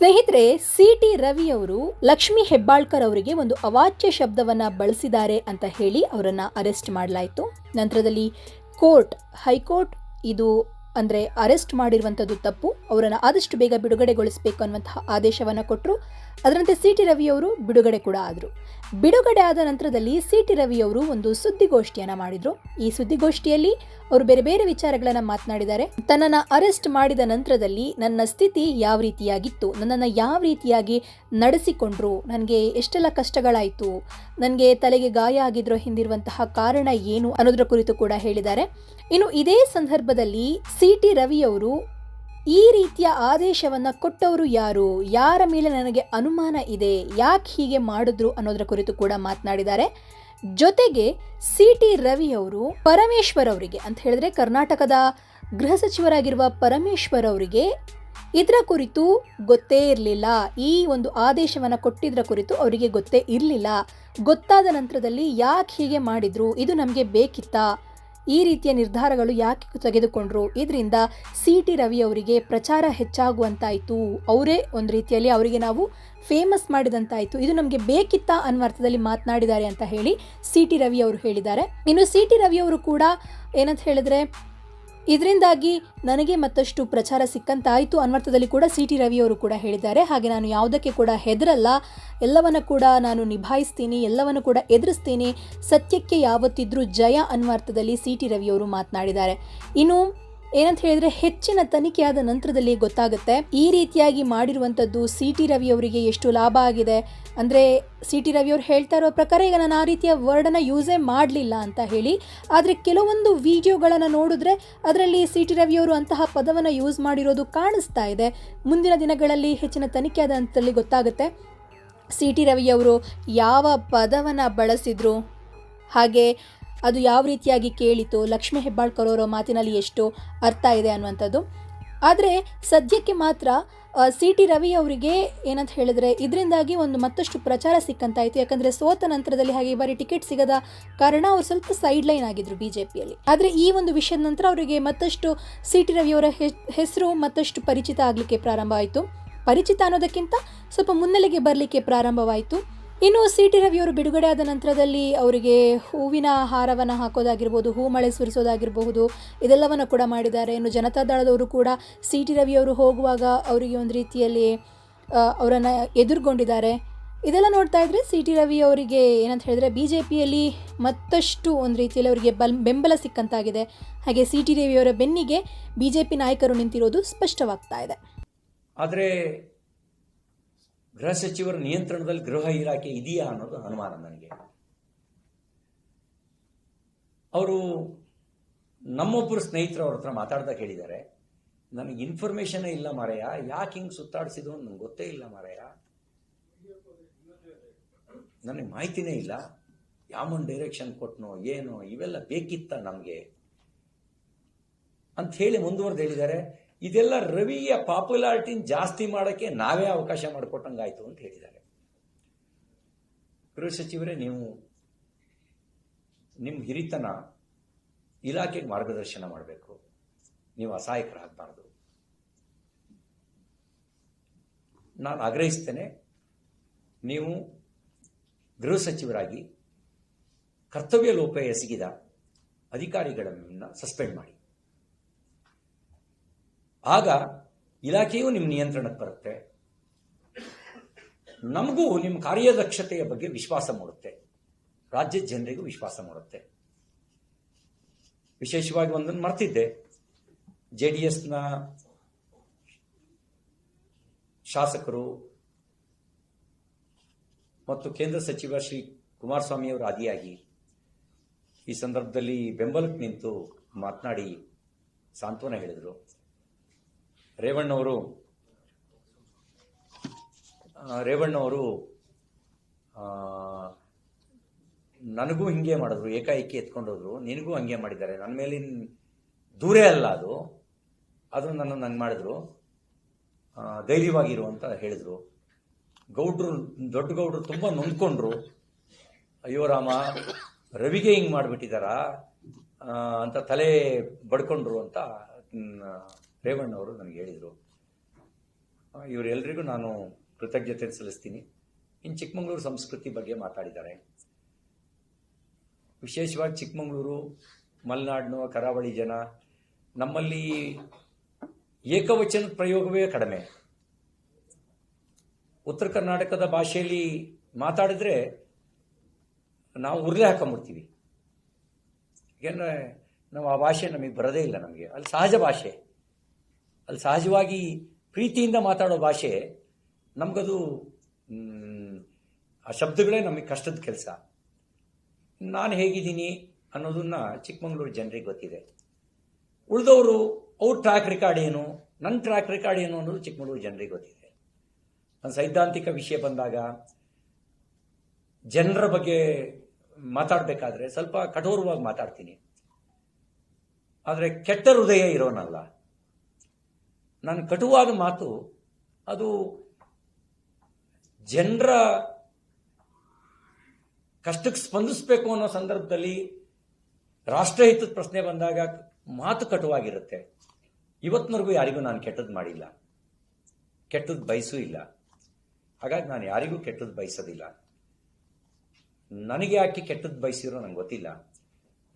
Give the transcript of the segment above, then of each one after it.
ಸ್ನೇಹಿತರೆ C T Ravi ಅವರು ಲಕ್ಷ್ಮಿ ಹೆಬ್ಬಾಳ್ಕರ್ ಅವರಿಗೆ ಒಂದು ಅವಾಚ್ಯ ಶಬ್ದವನ್ನ ಬಳಸಿದ್ದಾರೆ ಅಂತ ಹೇಳಿ ಅವರನ್ನ ಅರೆಸ್ಟ್ ಮಾಡಲಾಯಿತು. ನಂತರದಲ್ಲಿ ಕೋರ್ಟ್, ಹೈಕೋರ್ಟ್ ಇದು ಅಂದ್ರೆ ಅರೆಸ್ಟ್ ಮಾಡಿರುವಂಥದ್ದು ತಪ್ಪು, ಅವರನ್ನು ಆದಷ್ಟು ಬೇಗ ಬಿಡುಗಡೆಗೊಳಿಸಬೇಕು ಅನ್ನುವಂತಹ ಆದೇಶವನ್ನು ಕೊಟ್ಟರು ಅದರಂತೆ ಸಿ ಟಿ ರವಿಯವರು ಬಿಡುಗಡೆ ಕೂಡ ಆದರು. ಬಿಡುಗಡೆ ಆದ ನಂತರದಲ್ಲಿ ಸಿ ಟಿ ರವಿಯವರು ಒಂದು ಸುದ್ದಿಗೋಷ್ಠಿಯನ್ನು ಮಾಡಿದ್ರು. ಈ ಸುದ್ದಿಗೋಷ್ಠಿಯಲ್ಲಿ ಅವರು ಬೇರೆ ಬೇರೆ ವಿಚಾರಗಳನ್ನು ಮಾತನಾಡಿದ್ದಾರೆ. ತನ್ನನ್ನು ಅರೆಸ್ಟ್ ಮಾಡಿದ ನಂತರದಲ್ಲಿ ನನ್ನ ಸ್ಥಿತಿ ಯಾವ ರೀತಿಯಾಗಿತ್ತು, ನನ್ನನ್ನು ಯಾವ ರೀತಿಯಾಗಿ ನಡೆಸಿಕೊಂಡ್ರು, ನನಗೆ ಎಷ್ಟೆಲ್ಲ ಕಷ್ಟಗಳಾಯಿತು, ನನಗೆ ತಲೆಗೆ ಗಾಯ ಆಗಿದ್ರೋ ಹಿಂದಿರುವಂತಹ ಕಾರಣ ಏನು ಅನ್ನೋದ್ರ ಕುರಿತು ಕೂಡ ಹೇಳಿದ್ದಾರೆ. ಇನ್ನು ಇದೇ ಸಂದರ್ಭದಲ್ಲಿ ಸಿ ಟಿ ರವಿಯವರು ಈ ರೀತಿಯ ಆದೇಶವನ್ನು ಕೊಟ್ಟವರು ಯಾರು? ಯಾರ ಮೇಲೆ ನನಗೆ ಅನುಮಾನ ಇದೆ? ಯಾಕೆ ಹೀಗೆ ಮಾಡಿದ್ರು ಅನ್ನೋದರ ಕುರಿತು ಕೂಡ ಮಾತನಾಡಿದ್ದಾರೆ. ಜೊತೆಗೆ ಸಿ ಟಿ ರವಿ ಅವರು ಪರಮೇಶ್ವರ್ ಅವರಿಗೆ ಅಂತ ಹೇಳಿದ್ರೆ ಕರ್ನಾಟಕದ ಗೃಹ ಸಚಿವರಾಗಿರುವ ಪರಮೇಶ್ವರ್ ಅವರಿಗೆ ಇದರ ಕುರಿತು ಗೊತ್ತೇ ಇರಲಿಲ್ಲ. ಈ ಒಂದು ಆದೇಶವನ್ನು ಕೊಟ್ಟಿದ್ರ ಕುರಿತು ಅವರಿಗೆ ಗೊತ್ತೇ ಇರಲಿಲ್ಲ. ಗೊತ್ತಾದ ನಂತರದಲ್ಲಿ ಯಾಕೆ ಹೀಗೆ ಮಾಡಿದ್ರು? ಇದು ನಮಗೆ ಬೇಕಿತ್ತಾ? ಈ ರೀತಿಯ ನಿರ್ಧಾರಗಳು ಯಾಕೆ ತೆಗೆದುಕೊಂಡ್ರು? ಇದರಿಂದ ಸಿ ಟಿ ರವಿ ಅವರಿಗೆ ಪ್ರಚಾರ ಹೆಚ್ಚಾಗುವಂತಾಯಿತು. ಅವರೇ ಒಂದು ರೀತಿಯಲ್ಲಿ ಅವರಿಗೆ ನಾವು ಫೇಮಸ್ ಮಾಡಿದಂತಾಯಿತು. ಇದು ನಮಗೆ ಬೇಕಿತ್ತ ಅನ್ನೋ ಅರ್ಥದಲ್ಲಿ ಮಾತನಾಡಿದ್ದಾರೆ ಅಂತ ಹೇಳಿ ಸಿ ಟಿ ರವಿ ಅವರು ಹೇಳಿದ್ದಾರೆ. ಇನ್ನು ಸಿ ಟಿ ರವಿ ಅವರು ಕೂಡ ಏನಂತ ಹೇಳಿದ್ರೆ ಇದರಿಂದಾಗಿ ನನಗೆ ಮತ್ತಷ್ಟು ಪ್ರಚಾರ ಸಿಕ್ಕಂತಾಯಿತು. ಅನ್ವರ್ಥದಲ್ಲಿ ಕೂಡ ಸಿ ಟಿ ರವಿಯವರು ಕೂಡ ಹೇಳಿದ್ದಾರೆ. ಹಾಗೆ ನಾನು ಯಾವುದಕ್ಕೆ ಕೂಡ ಹೆದರಲ್ಲ. ಎಲ್ಲವನ್ನು ಕೂಡ ನಾನು ನಿಭಾಯಿಸ್ತೀನಿ. ಎಲ್ಲವನ್ನು ಕೂಡ ಎದುರಿಸ್ತೀನಿ. ಸತ್ಯಕ್ಕೆ ಯಾವತ್ತಿದ್ರೂ ಜಯ ಅನ್ವರ್ಥದಲ್ಲಿ ಸಿ ಟಿ ರವಿಯವರು ಮಾತನಾಡಿದ್ದಾರೆ. ಇನ್ನು ಏನಂತ ಹೇಳಿದ್ರೆ ಹೆಚ್ಚಿನ ತನಿಖೆಯಾದ ನಂತರದಲ್ಲಿ ಗೊತ್ತಾಗುತ್ತೆ. ಈ ರೀತಿಯಾಗಿ ಮಾಡಿರುವಂತದ್ದು ಸಿ ಟಿ ರವಿ ಅವರಿಗೆ ಎಷ್ಟು ಲಾಭ ಆಗಿದೆ. ಅಂದರೆ ಸಿ ಟಿ ರವಿ ಅವರು ಹೇಳ್ತಾ ಇರೋ ಪ್ರಕಾರ ಈಗ ನಾನು ಆ ರೀತಿಯ ವರ್ಡನ್ನು ಯೂಸೇ ಮಾಡಲಿಲ್ಲ ಅಂತ ಹೇಳಿ, ಆದರೆ ಕೆಲವೊಂದು ವಿಡಿಯೋಗಳನ್ನು ನೋಡಿದ್ರೆ ಅದರಲ್ಲಿ ಸಿ ಟಿ ರವಿಯವರು ಅಂತಹ ಪದವನ್ನು ಯೂಸ್ ಮಾಡಿರೋದು ಕಾಣಿಸ್ತಾ ಇದೆ. ಮುಂದಿನ ದಿನಗಳಲ್ಲಿ ಹೆಚ್ಚಿನ ತನಿಖೆಯಾದ ನಂತರದಲ್ಲಿ ಗೊತ್ತಾಗುತ್ತೆ ಸಿ ಟಿ ರವಿಯವರು ಯಾವ ಪದವನ್ನು ಬಳಸಿದ್ರು. ಹಾಗೆ ಅದು ಯಾವ ರೀತಿಯಾಗಿ ಕೇಳಿತು, ಲಕ್ಷ್ಮೀ ಹೆಬ್ಬಾಳ್ಕರ್ ಅವರ ಮಾತಿನಲ್ಲಿ ಎಷ್ಟು ಅರ್ಥ ಇದೆ ಅನ್ನುವಂಥದ್ದು. ಆದರೆ ಸದ್ಯಕ್ಕೆ ಮಾತ್ರ ಸಿ ಟಿ ರವಿ ಅವರಿಗೆ ಏನಂತ ಹೇಳಿದ್ರೆ ಇದರಿಂದಾಗಿ ಒಂದು ಮತ್ತಷ್ಟು ಪ್ರಚಾರ ಸಿಕ್ಕಂತಾಯಿತು. ಯಾಕಂದರೆ ಸೋತ ನಂತರದಲ್ಲಿ ಹಾಗೆ ಈ ಬಾರಿ ಟಿಕೆಟ್ ಸಿಗದ ಕಾರಣ ಅವರು ಸ್ವಲ್ಪ ಸೈಡ್ ಲೈನ್ ಆಗಿದ್ರು ಬಿ ಜೆ ಪಿಯಲ್ಲಿ ಆದರೆ ಈ ಒಂದು ವಿಷಯದ ನಂತರ ಅವರಿಗೆ ಮತ್ತಷ್ಟು ಸಿ ಟಿ ರವಿಯವರ ಹೆಸರು ಮತ್ತಷ್ಟು ಪರಿಚಿತ ಆಗಲಿಕ್ಕೆ ಪ್ರಾರಂಭ ಆಯಿತು ಪರಿಚಿತ ಅನ್ನೋದಕ್ಕಿಂತ ಸ್ವಲ್ಪ ಮುನ್ನೆಲೆಗೆ ಬರಲಿಕ್ಕೆ ಪ್ರಾರಂಭವಾಯಿತು. ಇನ್ನು ಸಿ ಟಿ ರವಿಯವರು ಬಿಡುಗಡೆ ಆದ ನಂತರದಲ್ಲಿ ಅವರಿಗೆ ಹೂವಿನ ಹಾರವನ್ನು ಹಾಕೋದಾಗಿರ್ಬೋದು, ಹೂ ಮಳೆ ಸುರಿಸೋದಾಗಿರಬಹುದು, ಇದೆಲ್ಲವನ್ನು ಕೂಡ ಮಾಡಿದ್ದಾರೆ. ಇನ್ನು ಜನತಾದಳದವರು ಕೂಡ ಸಿ ಟಿ ರವಿಯವರು ಹೋಗುವಾಗ ಅವರಿಗೆ ಒಂದು ರೀತಿಯಲ್ಲಿ ಅವರನ್ನು ಎದುರುಗೊಂಡಿದ್ದಾರೆ. ಇದೆಲ್ಲ ನೋಡ್ತಾ ಇದ್ರೆ ಸಿ ಟಿ ರವಿ ಅವರಿಗೆ ಏನಂತ ಹೇಳಿದ್ರೆ ಬಿ ಜೆ ಪಿಯಲ್ಲಿ ಮತ್ತಷ್ಟು ಒಂದು ರೀತಿಯಲ್ಲಿ ಅವರಿಗೆ ಬಲ್, ಬೆಂಬಲ ಸಿಕ್ಕಂತಾಗಿದೆ. ಹಾಗೆ ಸಿ ಟಿ ರವಿಯವರ ಬೆನ್ನಿಗೆ ಬಿ ಜೆ ಪಿ ನಾಯಕರು ನಿಂತಿರೋದು ಸ್ಪಷ್ಟವಾಗ್ತಾ ಇದೆ. ಆದರೆ ಗೃಹ ಸಚಿವರ ನಿಯಂತ್ರಣದಲ್ಲಿ ಗೃಹ ಇಲಾಖೆ ಇದೆಯಾ ಅನ್ನೋದು ಅನುಮಾನ ನನಗೆ ಅವರು ನಮ್ಮೊಬ್ಬರು ಸ್ನೇಹಿತರು ಅವ್ರ ಹತ್ರ ಮಾತಾಡ್ದಾಗ ಹೇಳಿದ್ದಾರೆ, ನನಗೆ ಇನ್ಫಾರ್ಮೇಶನೇ ಇಲ್ಲ ಮಾರಾಯ ಯಾಕೆ ಹಿಂಗೆ ಸುತ್ತಾಡಿಸಿದ್ರು ನನಗೆ ಗೊತ್ತೇ ಇಲ್ಲ ಮಾರಾಯ ನನಗೆ ಮಾಹಿತಿನೇ ಇಲ್ಲ. ಯಾವೊಂದು ಡೈರೆಕ್ಷನ್ ಕೊಟ್ಟನೋ ಏನೋ, ಇವೆಲ್ಲ ಬೇಕಿತ್ತ ನಮಗೆ? ಅಂತ ಹೇಳಿ ಮುಂದುವರೆದು ಹೇಳಿದ್ದಾರೆ. ಇದೆಲ್ಲ ರವಿಯ ಪಾಪ್ಯುಲಾರಿಟಿನ ಜಾಸ್ತಿ ಮಾಡೋಕ್ಕೆ ನಾವೇ ಅವಕಾಶ ಮಾಡಿಕೊಟ್ಟಂಗಾಯಿತು ಅಂತ ಹೇಳಿದ್ದಾರೆ. ಗೃಹ ಸಚಿವರೇ, ನೀವು ನಿಮ್ಮ ಹಿರಿತನ ಇಲಾಖೆಗೆ ಮಾರ್ಗದರ್ಶನ ಮಾಡಬೇಕು. ನೀವು ಅಸಹಾಯಕರಾಗಬಾರ್ದು. ನಾನು ಆಗ್ರಹಿಸ್ತೇನೆ, ನೀವು ಗೃಹ ಸಚಿವರಾಗಿ ಕರ್ತವ್ಯ ಲೋಪ ಎಸಗಿದ ಅಧಿಕಾರಿಗಳನ್ನ ಸಸ್ಪೆಂಡ್ ಮಾಡಿ. ಆಗ ಇಲಾಖೆಯೂ ನಿಮ್ಮ ನಿಯಂತ್ರಣಕ್ಕೆ ಬರುತ್ತೆ. ನಮಗೂ ನಿಮ್ಮ ಕಾರ್ಯದಕ್ಷತೆಯ ಬಗ್ಗೆ ವಿಶ್ವಾಸ ಮೂಡುತ್ತೆ. ರಾಜ್ಯದ ಜನರಿಗೂ ವಿಶ್ವಾಸ ಮೂಡುತ್ತೆ. ವಿಶೇಷವಾಗಿ ಒಂದನ್ನು ಮರ್ತಿದ್ದೆ. ಜೆ ಡಿ ಎಸ್ನ ಶಾಸಕರು ಮತ್ತು ಕೇಂದ್ರ ಸಚಿವ ಶ್ರೀ ಕುಮಾರಸ್ವಾಮಿಯವರು ಆದಿಯಾಗಿ ಈ ಸಂದರ್ಭದಲ್ಲಿ ಬೆಂಬಲಕ್ಕೆ ನಿಂತು ಮಾತನಾಡಿ ಸಾಂತ್ವನ ಹೇಳಿದರು. ರೇವಣ್ಣವರು ರೇವಣ್ಣವರು ನನಗೂ ಹಿಂಗೆ ಮಾಡಿದ್ರು, ಏಕಾಏಕಿ ಎತ್ಕೊಂಡೋದ್ರು ನಿನಗೂ ಹಂಗೆ ಮಾಡಿದ್ದಾರೆ, ನನ್ನ ಮೇಲಿನ ದೂರೇ ಅಲ್ಲ ಅದು ಅದು ನನ್ನ ನಂಗೆ ಮಾಡಿದ್ರು ಧೈರ್ಯವಾಗಿರು ಅಂತ ಹೇಳಿದ್ರು. ಗೌಡ್ರು, ದೊಡ್ಡ ಗೌಡ್ರು ತುಂಬ ನೊಂದ್ಕೊಂಡ್ರು, ಅಯ್ಯೋ ರಾಮ, ರವಿಗೆ ಹಿಂಗೆ ಮಾಡಿಬಿಟ್ಟಿದ್ದಾರಾ ಅಂತ ತಲೆ ಬಡ್ಕೊಂಡ್ರು ಅಂತ ರೇವಣ್ಣವರು ನನಗೆ ಹೇಳಿದರು ಇವರೆಲ್ಲರಿಗೂ ನಾನು ಕೃತಜ್ಞತೆ ಸಲ್ಲಿಸ್ತೀನಿ. ಇನ್ನು ಚಿಕ್ಕಮಗಳೂರು ಸಂಸ್ಕೃತಿ ಬಗ್ಗೆ ಮಾತಾಡಿದ್ದಾರೆ. ವಿಶೇಷವಾಗಿ ಚಿಕ್ಕಮಗಳೂರು, ಮಲೆನಾಡಿನ, ಕರಾವಳಿ ಜನ, ನಮ್ಮಲ್ಲಿ ಏಕವಚನ ಪ್ರಯೋಗವೇ ಕಡಿಮೆ. ಉತ್ತರ ಕರ್ನಾಟಕದ ಭಾಷೆಯಲ್ಲಿ ಮಾತಾಡಿದ್ರೆ ನಾವು ಉರ್ಲೆ ಹಾಕೊಂಡ್ಬಿಡ್ತೀವಿ. ಏನು, ನಾವು ಆ ಭಾಷೆ ನಮಗೆ ಬರೋದೇ ಇಲ್ಲ ನಮಗೆ. ಅಲ್ಲಿ ಸಹಜ ಭಾಷೆ. ಅಲ್ಲಿ ಸಹಜವಾಗಿ ಪ್ರೀತಿಯಿಂದ ಮಾತಾಡೋ ಭಾಷೆ, ನಮಗದು ಆ ಶಬ್ದಗಳೇ ನಮಗೆ ಕಷ್ಟದ ಕೆಲಸ. ನಾನು ಹೇಗಿದ್ದೀನಿ ಅನ್ನೋದನ್ನ ಚಿಕ್ಕಮಗಳೂರು ಜನರಿಗೆ ಗೊತ್ತಿದೆ. ಉಳಿದವರು, ಅವ್ರ ಟ್ರ್ಯಾಕ್ ರೆಕಾರ್ಡ್ ಏನು ನನ್ನ ಟ್ರ್ಯಾಕ್ ರೆಕಾರ್ಡ್ ಏನು ಅನ್ನೋದು ಚಿಕ್ಕಮಗಳೂರು ಜನರಿಗೆ ಗೊತ್ತಿದೆ. ನನ್ನ ಸೈದ್ಧಾಂತಿಕ ವಿಷಯ ಬಂದಾಗ, ಜನರ ಬಗ್ಗೆ ಮಾತಾಡಬೇಕಾದ್ರೆ ಸ್ವಲ್ಪ ಕಠೋರವಾಗಿ ಮಾತಾಡ್ತೀನಿ. ಆದರೆ ಕೆಟ್ಟ ಹೃದಯ ಇರೋನಲ್ಲ. ನನ್ನ ಕಟುವಾದ ಮಾತು, ಅದು ಜನರ ಕಷ್ಟಕ್ಕೆ ಸ್ಪಂದಿಸಬೇಕು ಅನ್ನೋ ಸಂದರ್ಭದಲ್ಲಿ ರಾಷ್ಟ್ರಹಿತದ ಪ್ರಶ್ನೆ ಬಂದಾಗ ಮಾತು ಕಟುವಾಗಿರುತ್ತೆ. ಇವತ್ತಿನವರೆಗೂ ಯಾರಿಗೂ ನಾನು ಕೆಟ್ಟದ್ದು ಮಾಡಿಲ್ಲ. ಕೆಟ್ಟದ್ದು ಬಯಸೂ ಇಲ್ಲ. ಹಾಗಾಗಿ ನಾನು ಯಾರಿಗೂ ಕೆಟ್ಟದ್ದು ಬಯಸೋದಿಲ್ಲ. ನನಗೆ ಯಾಕೆ ಕೆಟ್ಟದ್ದು ಬಯಸಿರೋ ನಂಗೆ ಗೊತ್ತಿಲ್ಲ.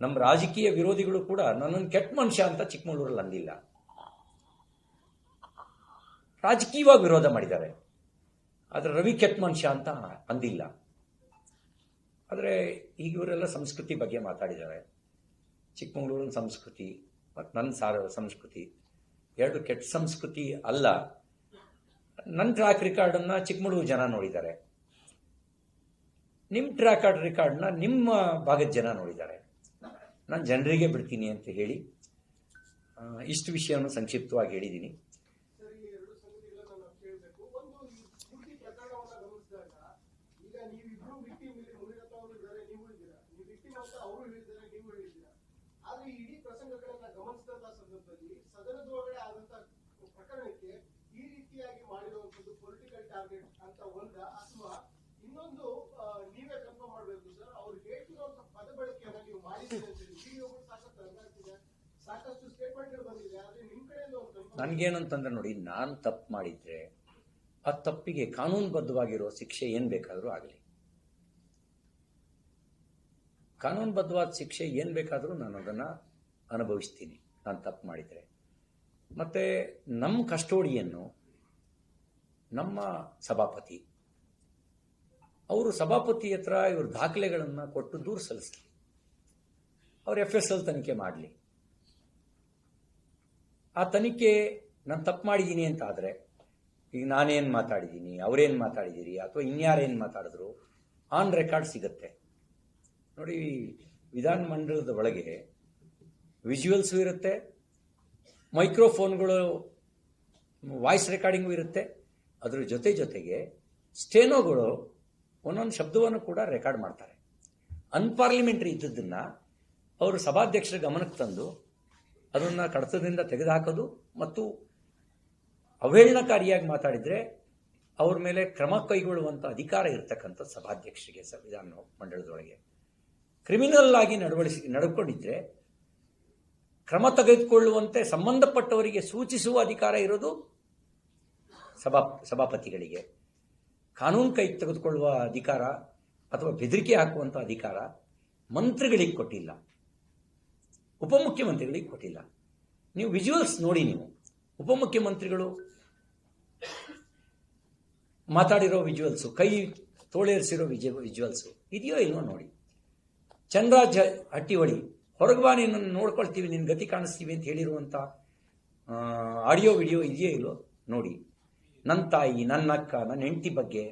ನಮ್ಮ ರಾಜಕೀಯ ವಿರೋಧಿಗಳು ಕೂಡ ನನ್ನನ್ನು ಕೆಟ್ಟ ಮನುಷ್ಯ ಅಂತ ಚಿಕ್ಕಮಗಳೂರಲ್ಲಿ ಅಂದಿಲ್ಲ. ರಾಜಕೀಯವಾಗಿ ವಿರೋಧ ಮಾಡಿದ್ದಾರೆ. ಆದರೆ ರವಿ ಮನುಷ್ಯ ಅಂತ ಅಂದಿಲ್ಲ. ಆದರೆ ಈಗ ಇವರೆಲ್ಲ ಸಂಸ್ಕೃತಿ ಬಗ್ಗೆ ಮಾತಾಡಿದ್ದಾರೆ. ಚಿಕ್ಕಮಗಳೂರಿನ ಸಂಸ್ಕೃತಿ ಮತ್ತು ನನ್ನ ಸಾರ ಸಂಸ್ಕೃತಿ, ಎರಡು ಕೆಟ್ಟ ಸಂಸ್ಕೃತಿ ಅಲ್ಲ. ನನ್ನ ಟ್ರ್ಯಾಕ್ ರೆಕಾರ್ಡನ್ನು ಚಿಕ್ಕಮಗಳೂರು ಜನ ನೋಡಿದ್ದಾರೆ. ನಿಮ್ಮ ಟ್ರ್ಯಾಕ್ ರೆಕಾರ್ಡ್ನ ನಿಮ್ಮ ಭಾಗದ ಜನ ನೋಡಿದ್ದಾರೆ. ನಾನು ಜನರಿಗೆ ಬಿಡ್ತೀನಿ ಅಂತ ಹೇಳಿ ಇಷ್ಟು ವಿಷಯವನ್ನು ಸಂಕ್ಷಿಪ್ತವಾಗಿ ಹೇಳಿದ್ದೀನಿ ಸರ್ ಈ ಎರಡು ಸಂಗತಿಗಳನ್ನ ನಾವು ಕೇಳಬೇಕು ಒಂದು ಈ ಪೂರ್ತಿ ಪ್ರಕರಣವನ್ನ ಗಮನಿಸಿದಾಗ ಈಗ ನೀವಿಬ್ರು ವಿಕ್ಟಿಮ್ ಇಲ್ಲಿ ಮುನಿರತ್ನ ಅವರು ಇದ್ದಾರೆ ನೀವು ಇದ್ದೀರಾ ನೀವು ವಿಕ್ಟಿಮ್ ಅಂತ ಅವರು ಹೇಳಿದ್ದಾರೆ ನೀವು ಹೇಳಿದ್ದೀರಾ ಆದ್ರೆ ಈ ಇಡೀ ಪ್ರಸಂಗಗಳನ್ನ ಗಮನಿಸಿದಂತ ಸಂದರ್ಭದಲ್ಲಿ ಸದನದೊಳಗಡೆ ಆದಂತ ಪ್ರಕರಣಕ್ಕೆ ಈ ರೀತಿಯಾಗಿ ಮಾಡಿರುವಂತದ್ದು ಪೊಲಿಟಿಕಲ್ ಟಾರ್ಗೆಟ್ ಅಂತ ಒಂದ ಅಥವಾ ಇನ್ನೊಂದು ನೀವೇ ಕನ್ಫರ್ಮ್ ಮಾಡಬೇಕು ಸರ್. ಅವ್ರು ಹೇಳ್ತಿರುವಂತ ಪದ ಬಳಕೆಯನ್ನ ನೀವು ಮಾಡಿದ್ದೀರಿ ಅಂತ ವಿಡಿಯೋಗಳು ಸಾಕಷ್ಟು ಹರಿದಾಡ್ತಿದೆ ಸಾಕಷ್ಟು ಸ್ಟೇಟ್ಮೆಂಟ್ಗಳು ಬಂದಿದೆ, ಆದ್ರೆ ನಿಮ್ ಕಡೆಯಿಂದ ನನಗೇನಂತಂದ್ರೆ ನೋಡಿ, ನಾನು ತಪ್ಪು ಮಾಡಿದ್ರೆ ಆ ತಪ್ಪಿಗೆ ಕಾನೂನುಬದ್ಧವಾಗಿರೋ ಶಿಕ್ಷೆ ಏನು ಬೇಕಾದರೂ ಆಗಲಿ. ಕಾನೂನುಬದ್ಧವಾದ ಶಿಕ್ಷೆ ಏನು ಬೇಕಾದರೂ ನಾನು ಅದನ್ನ ಅನುಭವಿಸ್ತೀನಿ. ನಾನು ತಪ್ಪು ಮಾಡಿದರೆ. ಮತ್ತೆ ನಮ್ಮ ಕಸ್ಟೋಡಿಯನ್ನು ನಮ್ಮ ಸಭಾಪತಿ. ಅವರು ಸಭಾಪತಿ ಹತ್ರ ಇವರು ದಾಖಲೆಗಳನ್ನು ಕೊಟ್ಟು ದೂರು ಸಲ್ಲಿಸಲಿ. ಅವ್ರು ಎಫ್ ಎಸ್ ಎಲ್ ತನಿಖೆ ಮಾಡಲಿ. ಆ ತನಿಖೆ ನಾನು ತಪ್ಪು ಮಾಡಿದ್ದೀನಿ ಅಂತ ಆದರೆ, ಈಗ ನಾನೇನು ಮಾತಾಡಿದ್ದೀನಿ ಅವರೇನು ಮಾತಾಡಿದ್ದೀರಿ ಅಥವಾ ಇನ್ಯಾರೇನು ಮಾತಾಡಿದ್ರು, ಆನ್ ರೆಕಾರ್ಡ್ ಸಿಗತ್ತೆ. ನೋಡಿ ವಿಧಾನಮಂಡಲದ ಒಳಗೆ ವಿಜುವಲ್ಸು ಇರುತ್ತೆ, ಮೈಕ್ರೋಫೋನ್ಗಳು, ವಾಯ್ಸ್ ರೆಕಾರ್ಡಿಂಗು ಇರುತ್ತೆ ಅದ್ರ ಜೊತೆ ಜೊತೆಗೆ ಸ್ಟೇನೋಗಳು ಒಂದೊಂದು ಶಬ್ದವನ್ನು ಕೂಡ ರೆಕಾರ್ಡ್ ಮಾಡ್ತಾರೆ. ಅನ್ಪಾರ್ಲಿಮೆಂಟ್ರಿ ಇದ್ದದ್ದನ್ನು ಅವರು ಸಭಾಧ್ಯಕ್ಷರ ಗಮನಕ್ಕೆ ತಂದು ಅದನ್ನು ಕಡತದಿಂದ ತೆಗೆದುಹಾಕೋದು ಮತ್ತು ಅವಹೇಳನಕಾರಿಯಾಗಿ ಮಾತಾಡಿದರೆ ಅವ್ರ ಮೇಲೆ ಕ್ರಮ ಕೈಗೊಳ್ಳುವಂಥ ಅಧಿಕಾರ ಇರತಕ್ಕಂಥ ಸಭಾಧ್ಯಕ್ಷರಿಗೆ, ಸಂವಿಧಾನ ಮಂಡಳದೊಳಗೆ ಕ್ರಿಮಿನಲ್ ಆಗಿ ನಡವಳಿಸಿ, ನಡ್ಕೊಂಡಿದ್ರೆ ಕ್ರಮ ತೆಗೆದುಕೊಳ್ಳುವಂತೆ ಸಂಬಂಧಪಟ್ಟವರಿಗೆ ಸೂಚಿಸುವ ಅಧಿಕಾರ ಇರೋದು ಸಭಾ, ಸಭಾಪತಿಗಳಿಗೆ. ಕಾನೂನು ಕೈ ತೆಗೆದುಕೊಳ್ಳುವ ಅಧಿಕಾರ ಅಥವಾ ಬೆದರಿಕೆ ಹಾಕುವಂಥ ಅಧಿಕಾರ ಮಂತ್ರಿಗಳಿಗೆ ಕೊಟ್ಟಿಲ್ಲ. ಉಪಮುಖ್ಯಮಂತ್ರಿಗಳಿಗೆ ಕೊಟ್ಟಿಲ್ಲ. ನೀವು ವಿಜುವಲ್ಸ್ ನೋಡಿ ನೀವು. ಉಪಮುಖ್ಯಮಂತ್ರಿಗಳು ಮಾತಾಡಿರೋ ವಿಜುವಲ್ಸು, ಕೈ ತೋಳೇರಿಸಿರೋ ವಿಜ, ವಿಜುವಲ್ಸು ಇದೆಯೋ ಇಲ್ವೋ ನೋಡಿ. ಚಂದ್ರಾಜ ಹಟ್ಟಿಹೊಳಿ ಹೊರಗೆ ಬಾ ನೋಡ್ಕೊಳ್ತೀವಿ ನಿನ್ನ ಗತಿ ಕಾಣಿಸ್ತೀವಿ ಅಂತ ಹೇಳಿರುವಂಥ ಆಡಿಯೋ, ವಿಡಿಯೋ ಇದೆಯೋ ಇಲ್ವೋ ನೋಡಿ. ನನ್ನ ತಾಯಿ ನನ್ನ ಅಕ್ಕ ನನ್ನ ಹೆಂಡತಿ ಬಗ್ಗೆ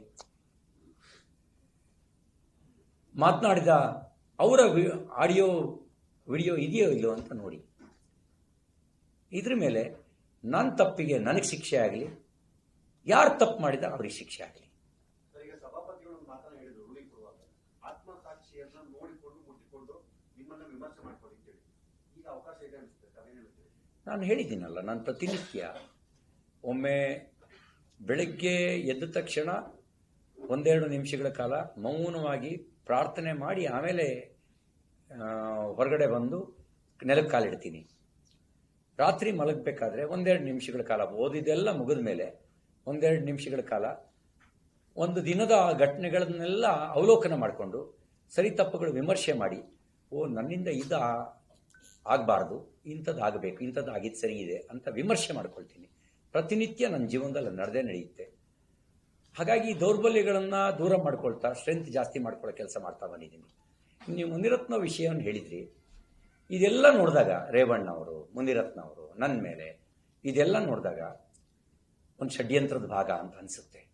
ಮಾತನಾಡಿದ ಅವರ ಆಡಿಯೋ ವಿಡಿಯೋ ಇದೆಯೋ ಇಲ್ಲೋ ಅಂತ ನೋಡಿ. ಇದ್ರ ಮೇಲೆ ನನ್ನ ತಪ್ಪಿಗೆ ನನಗೆ ಶಿಕ್ಷೆ ಆಗಲಿ ಯಾರು ತಪ್ಪು ಮಾಡಿದ ಅವ್ರಿಗೆ ಶಿಕ್ಷೆ ಆಗಲಿ. ನಾನು ಹೇಳಿದ್ದೀನಲ್ಲ ನಾನು ಪ್ರತಿನಿತ್ಯ ಒಮ್ಮೆ ಬೆಳಗ್ಗೆ ಎದ್ದ ತಕ್ಷಣ ಒಂದೆರಡು ನಿಮಿಷಗಳ ಕಾಲ ಮೌನವಾಗಿ ಪ್ರಾರ್ಥನೆ ಮಾಡಿ ಆಮೇಲೆ ಹೊರಗಡೆ ಬಂದು ನೆಲಕ್ಕೆ ಕಾಲಿಡ್ತೀನಿ. ರಾತ್ರಿ ಮಲಗಬೇಕಾದ್ರೆ ಒಂದೆರಡು ನಿಮಿಷಗಳ ಕಾಲ ಓದಿದೆಲ್ಲ ಮುಗಿದ ಮೇಲೆ ಒಂದೆರಡು ನಿಮಿಷಗಳ ಕಾಲ ಒಂದು ದಿನದ ಘಟನೆಗಳನ್ನೆಲ್ಲ ಅವಲೋಕನ ಮಾಡಿಕೊಂಡು ಸರಿ ತಪ್ಪುಗಳು ವಿಮರ್ಶೆ ಮಾಡಿ, ಓ, ನನ್ನಿಂದ ಇದು ಆಗಬಾರ್ದು ಇಂಥದ್ದು ಆಗಬೇಕು ಇಂಥದ್ದು ಆಗಿದ್ದು ಸರಿ ಇದೆ ಅಂತ ವಿಮರ್ಶೆ ಮಾಡ್ಕೊಳ್ತೀನಿ. ಪ್ರತಿನಿತ್ಯ ನನ್ನ ಜೀವನದಲ್ಲಿ ನಡೆದೇ ನಡೆಯುತ್ತೆ. ಹಾಗಾಗಿ ದೌರ್ಬಲ್ಯಗಳನ್ನು ದೂರ ಮಾಡ್ಕೊಳ್ತಾ ಸ್ಟ್ರೆಂತ್ ಜಾಸ್ತಿ ಮಾಡ್ಕೊಳ್ಳೋ ಕೆಲಸ ಮಾಡ್ತಾ ಬಂದಿದ್ದೀನಿ. ನೀವು ಮುನಿರತ್ನ ವಿಷಯವನ್ನು ಹೇಳಿದ್ರಿ. ಇದೆಲ್ಲ ನೋಡಿದಾಗ ರೇವಣ್ಣ ಅವರು ಮುನಿರತ್ನ ಅವರು ನನ್ನ ಮೇಲೆ ಇದೆಲ್ಲ ನೋಡಿದಾಗ ಒಂದು ಷಡ್ಯಂತ್ರದ ಭಾಗ ಅಂತ ಅನಿಸುತ್ತೆ.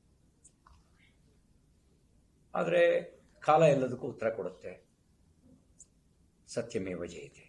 ಆದರೆ ಕಾಲ ಎಲ್ಲದಕ್ಕೂ ಉತ್ತರ ಕೊಡುತ್ತೆ. ಸತ್ಯಮೇವ ಜಯತೆ.